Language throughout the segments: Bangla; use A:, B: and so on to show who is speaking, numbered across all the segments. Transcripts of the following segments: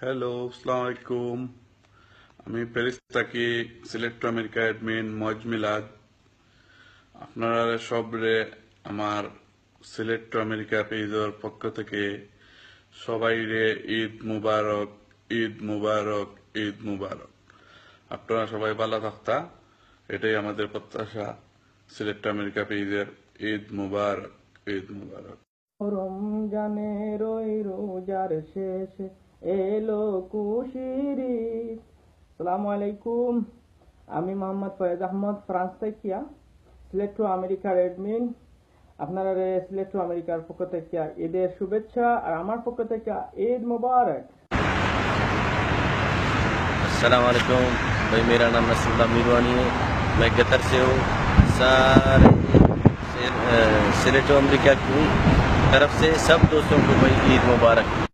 A: হ্যালো আলাইকুম আমি প্যারিস থাকি সিলেক্ট আমেরিকা অ্যাডমিন মজ মিলাদ আপনারা সবরে আমার সিলেক্ট আমেরিকা পেজের পক্ষ থেকে সবাই রে ঈদ মুবারক ঈদ মুবারক ঈদ মুবারক। আপনারা সবাই ভালো থাকতা। এটাই আমাদের প্রত্যাশা। সিলেক্ট আমেরিকা পেজের ঈদ মুবারক ঈদ মুবারক।
B: রমজানের ওই রোজার শেষ এলো কুশিরি সালামু আলাইকুম আমি মোহাম্মদ ফয়েজ আহমদ ফ্রান্স থেকে সিলেক্ট টু আমেরিকার এডমিন আপনারা রে সিলেক্ট টু আমেরিকার পক্ষ থেকে ঈদের শুভেচ্ছা আর আমার পক্ষ থেকে ঈদ মুবারক
C: अस्सलाम वालेकुम भाई मेरा नाम नसरुल्ला मीरवानी है मैं कतर से हूँ सारे सिलेटो अमेरिका की तरफ से सब दोस्तों को भाई ईद मुबारक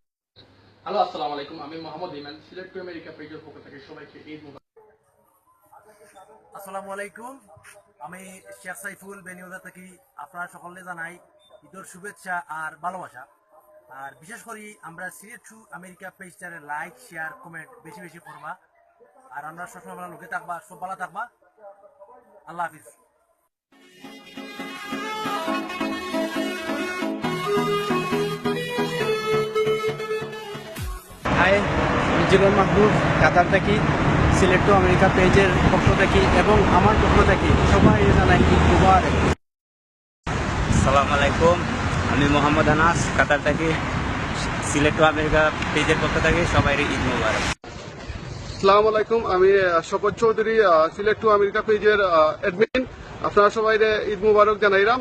D: হ্যালো, আসসালামু আলাইকুম। আমি মোহাম্মদ ইমান সিলেট টু আমেরিকা পেজের পক্ষ থেকে সবাইকে ঈদ
E: আসসালামু আলাইকুম। আমি শেখ সাইফুল বেনিউদা থেকে আপনারা সকলে জানাই ঈদের শুভেচ্ছা আর ভালোবাসা। আর বিশেষ করে আমরা সিলেট টু আমেরিকা পেজটারে লাইক, শেয়ার, কমেন্ট বেশি বেশি করবা। আর আমরা সবসময় লোকে থাকবা, সব ভালো থাকবা। আল্লাহ হাফিজ।
F: হাই মিজুরুল মাহবুব কাতার থেকে সিলেক্ট টু আমেরিকা পেজের পক্ষ থেকে এবং আমার পক্ষ থেকে সবাই জানাই ঈদ মুবারক।
G: সালাম আলাইকুম আমি মোহাম্মদ আনাস কাতার থেকে সিলেট টু আমেরিকা পেজের পক্ষ থেকে সবাই ঈদ মোবারক।
H: আসসালামু আলাইকুম আমি Shapath Chowdhury select to America পেজের অ্যাডমিন আপনারা সবাই ঈদ মুবারক জানাইলাম।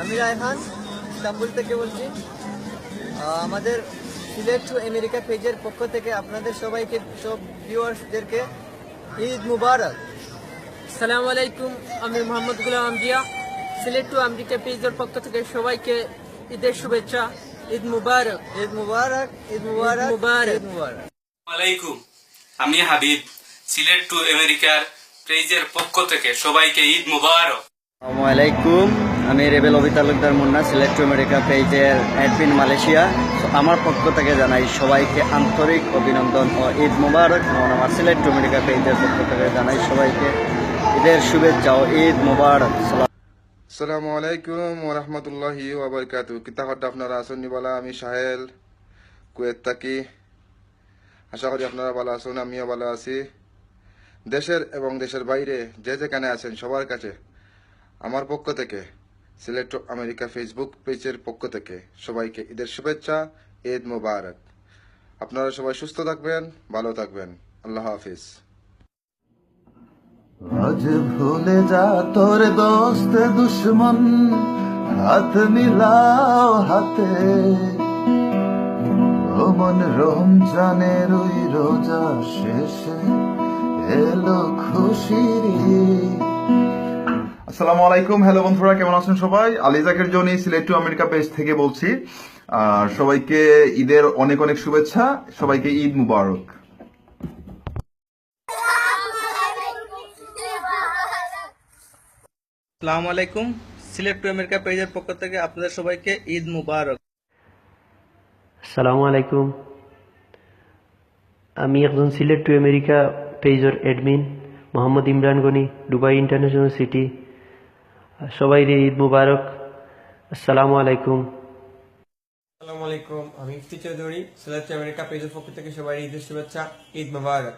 I: আমি রায়হান ইস্তাম্বুল থেকে বলছি। আমাদের সিলেট টু আমেরিকা পেজের পক্ষ থেকে আপনাদের সবাইকে সব ভিউয়ার্সদেরকে ঈদ মুবারক।
J: সালাম আলাইকুম আমি মোহাম্মদ গুলাম আমজিয়া সিলেট টু আমেরিকা পেজের পক্ষ থেকে সবাইকে ঈদের শুভেচ্ছা ঈদ মুবারক।
I: ঈদ মুবারক ঈদ মুবারক
J: মুবারক।
I: ঈদ মুবারক
G: আলাইকুম আমি হাবিব সিলেট টু আমেরিকার পেজের পক্ষ থেকে সবাইকে ঈদ মুবারক।
I: আসসালামু আলাইকুম। আমি রেবেল অভি তালুকদার মুন্না, সিলেক্ট আমেরিকা পেজের অ্যাডমিন মালয়েশিয়া। আমার পক্ষ থেকে জানাই সবাইকে আন্তরিক অভিনন্দন ও ঈদ মুবারক। আমার সিলেক্ট টু আমেরিকা পেজের পক্ষ থেকে জানাই সবাইকে ঈদের শুভেচ্ছা ও ঈদ মুবারক। সালাম।
H: আসসালামু আলাইকুম রাহমাতুল্লাহি ওয়া বারাকাতু আপনারা আছেন নিবালা আমি সাহেল কুয়েত থাকি। আশা করি আপনারা ভালো আছেন, আমিও ভালো আছি। দেশের এবং দেশের বাইরে যে যেখানে আছেন সবার কাছে, আমার পক্ষ থেকে সিলেক্ট আমেরিকা ফেসবুক পেজের পক্ষ থেকে সবাইকে ঈদের শুভেচ্ছা, ঈদ মোবারক। আপনারা সবাই সুস্থ থাকবেন, ভালো থাকবেন। আল্লাহ হাফিজ।
K: আজ ভুলে যা তোর দোস্ত দুশ্মন, হাত মিলাও হাতে। রোমন রমজানের ওই রোজা শেষে এলো খুশির।
H: আসসালামু আলাইকুম। হ্যালো বন্ধুরা কেমন আছেন সবাই? Ali Zaker Jony Sylhet to America page থেকে বলছি। আর সবাইকে ঈদের অনেক অনেক শুভেচ্ছা। সবাইকে ঈদ মুবারক।
F: আসসালামু আলাইকুম। সিলেক্ট টু আমেরিকা পেজের পক্ষ থেকে আপনাদের সবাইকে ঈদ মুবারক।
J: সালামু আলাইকুম। আমি একজন সিলেট টু আমেরিকা পেজের admin Mohammad Imran Gani Dubai international city সবাই ঈদ মুবারক। আসসালামু আলাইকুম।
B: আসসালামু আলাইকুম, আমি ইফতি চৌধুরী আমেরিকা পেজের পক্ষ থেকে সবাই শুভেচ্ছা, ঈদ মুবারক।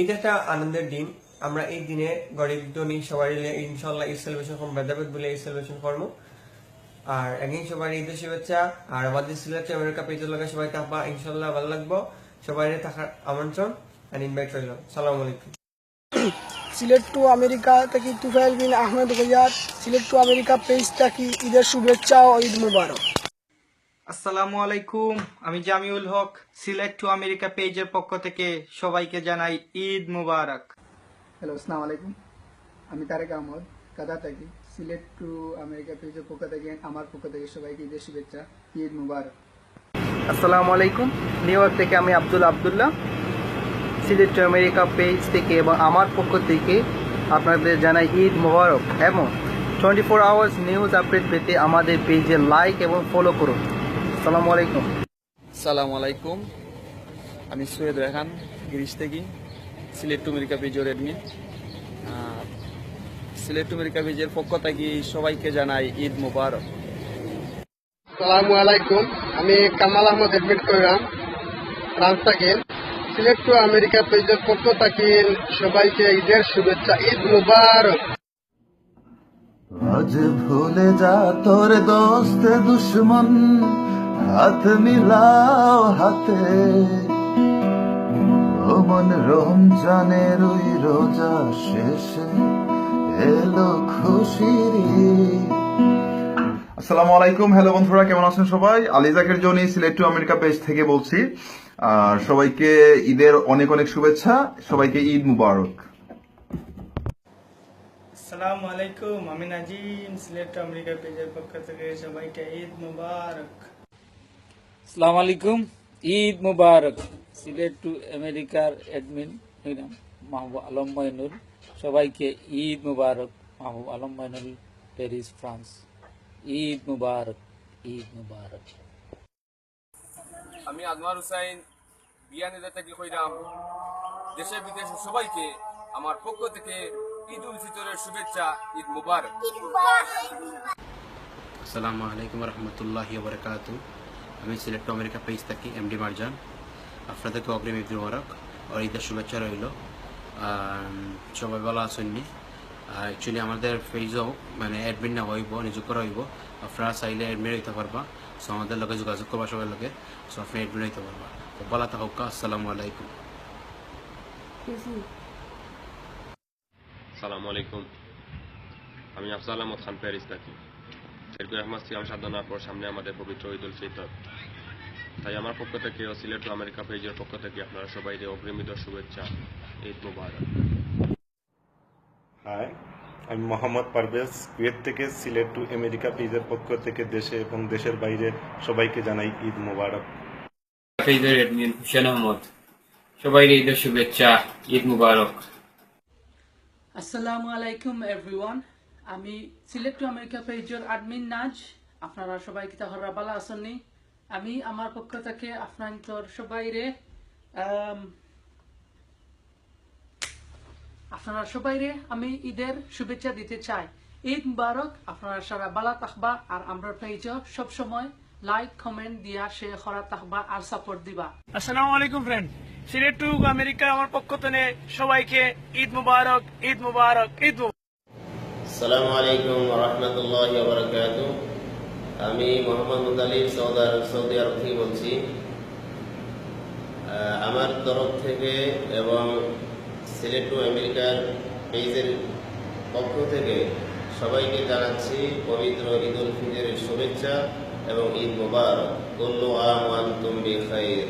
B: ঈদ একটা আনন্দের দিন, আমরা এই দিনে গরিব ধনী সবাই ইনশাল্লাহ ঈদ সেলিব্রেশন ভেদাভেদ বলে ঈদ সেলিব্রেশন করব। আর একদিন সবাই ঈদের শুভেচ্ছা, আর আমাদের সিলেক্ট টু আমেরিকা পেজের লগে সবাই থাকবা ইনশাল্লাহ ভালো লাগবো। সবাই থাকার আমন্ত্রণ আর ইনভাইট রইল সালাম আলাইকুম।
J: সিলেট টু আমেরিকা থেকে তুফাইল বিন আহমেদ গজার সিলেট টু আমেরিকা পেজ থাকি ঈদের শুভেচ্ছা ও ঈদ মুবারক।
F: আসসালামু আলাইকুম আমি জামিউল হক সিলেক্ট টু আমেরিকা পেজের পক্ষ থেকে সবাইকে জানাই ঈদ মুবারক।
B: হ্যালো আসসালামু আলাইকুম। আমি তারেক আহমদ কাদা থাকি সিলেট টু আমেরিকা পেজের পক্ষ থেকে আমার পক্ষ থেকে সবাইকে ঈদের শুভেচ্ছা ঈদ মুবারক।
F: আসসালামু আলাইকুম নিউ ইয়র্ক থেকে আমি Abdul Abdullah Sylhet to America page থেকে এবং আমার পক্ষ থেকে আপনাদের জানাই ঈদ মোবারক এবং twenty four hours news update পেতে আমাদের পেজে লাইক এবং ফলো করুন। আসসালামু আলাইকুম।
L: সালামু আলাইকুম। আমি সৈয়দ রেহান গিরিশ থেকে সিলেট টুমেরিকা পেজের এডমিন আর সিলেট টুমেরিকা পেজের পক্ষ থেকে সবাইকে জানাই ঈদ মুবারক।
M: সালামু আলাইকুম। আমি কামাল আহমদ এডমিট কইরাম ফ্রান্স সিলেক্ট টু আমেরিকা পেজের পক্ষ থেকে সবাইকে ঈদের শুভেচ্ছা ঈদ মুবারক।
K: আজ ভুলে যা তোর দোস্ত দুশ্মন হাত মিলাও হাতে। ও মন রমজানের ওই রোজা শেষে এলো খুশির
H: আসসালামু আলাইকুম। হ্যালো বন্ধুরা কেমন আছেন সবাই? Ali Zaker Jony Sylhet to America page থেকে বলছি। আর সবাইকে ঈদের অনেক অনেক শুভেচ্ছা সবাইকে ঈদ মুবারক।
F: আসসালামু আলাইকুম আমি নাজিম সিলেট আমেরিকা পেজের পক্ষ থেকে সবাইকে ঈদ মুবারক।
N: সালাম আলাইকুম ঈদ মুবারক সিলেট টু আমেরিকার অ্যাডমিন মাহবুব আলম মইনুল। সবাইকে ঈদ মুবারক মাহবুব আলম মইনুল প্যারিস ফ্রান্স। ঈদ মুবারক ঈদ মুবারক।
O: আমি আজমার হুসাইন বিয়ানিদা থেকে কইরাম দেশে বিদেশে সবাইকে আমার পক্ষ থেকে ঈদ উল ফিতরের শুভেচ্ছা ঈদ মুবারক।
P: আসসালামু আলাইকুম রহমতুল্লাহি বরকাত আমি সিলেক্ট আমেরিকা পেজ থাকি এমডি মারজান। আপনাদেরকে অগ্রিম ঈদ মুবারক। আর ঈদের শুভেচ্ছা রইল। সবাই ভালো আসেননি অ্যাকচুয়ালি আমাদের পেজও মানে অ্যাডমিন না হইব নিযুক্ত রইব। আপনারা চাইলে অ্যাডমিন হইতে পারবা। সো আমাদের লগে যোগাযোগ করবা সবার লগে সো আপনি অ্যাডমিন হইতে পারবা। তো থাকুক আসসালামু আলাইকুম।
Q: সালামু আলাইকুম। আমি আফজাল আহমদ খান প্যারিস থাকি। শেরকুর আহমদ সিয়াম সাধনার পর সামনে আমাদের পবিত্র ঈদ উল ফিতর। তাই আমার পক্ষ থেকে ও সিলেট আমেরিকা পেজের পক্ষ থেকে আপনারা সবাই অগ্রিম ঈদের শুভেচ্ছা ঈদ মুবারক।
R: হাই আমি মোহাম্মদ পারভেজ কুয়েত থেকে সিলেট টু আমেরিকা পেজের পক্ষ থেকে দেশে এবং দেশের বাইরে সবাইকে জানাই ঈদ মোবারক।
S: পেজের অ্যাডমিন হুসেন আহমদ। সবাই ঈদের শুভেচ্ছা ঈদ মুবারক।
T: আসসালামু আলাইকুম এভরিওয়ান আমি সিলেক্ট টু আমেরিকা পেজের অ্যাডমিন নাজ। আপনারা সবাই কি তাহরা ভালো আসেননি আমি আমার পক্ষ থেকে আপনার সবাইরে আম, আপনারা সবাইরে আমি ঈদের শুভেচ্ছা দিতে চাই। ঈদ মুবারক আপনারা সারা বালা তাকবা আর আমরা পেজ সব সময় লাইক কমেন্ট দিয়া শেয়ার করা তাকবা আর সাপোর্ট দিবা।
F: আসসালামু আলাইকুম ফ্রেন্ড সিলেট টু আমেরিকা আমার পক্ষ থেকে সবাইকে ঈদ মুবারক ঈদ মুবারক ঈদ মুবারক।
C: সালামু আলাইকুম রহমতুল্লাহ বরকাত আমি মোহাম্মদ মুতালিব সৌদি আরব সৌদি আরব থেকে বলছি। আহ, আমার তরফ থেকে এবং সিলেট আমেরিকার পেজের পক্ষ থেকে সবাইকে জানাচ্ছি পবিত্র ঈদ উল ফিতরের শুভেচ্ছা এবং ঈদ মুবারক। কুল্লু আম ওয়া আনতুম বিখাইর।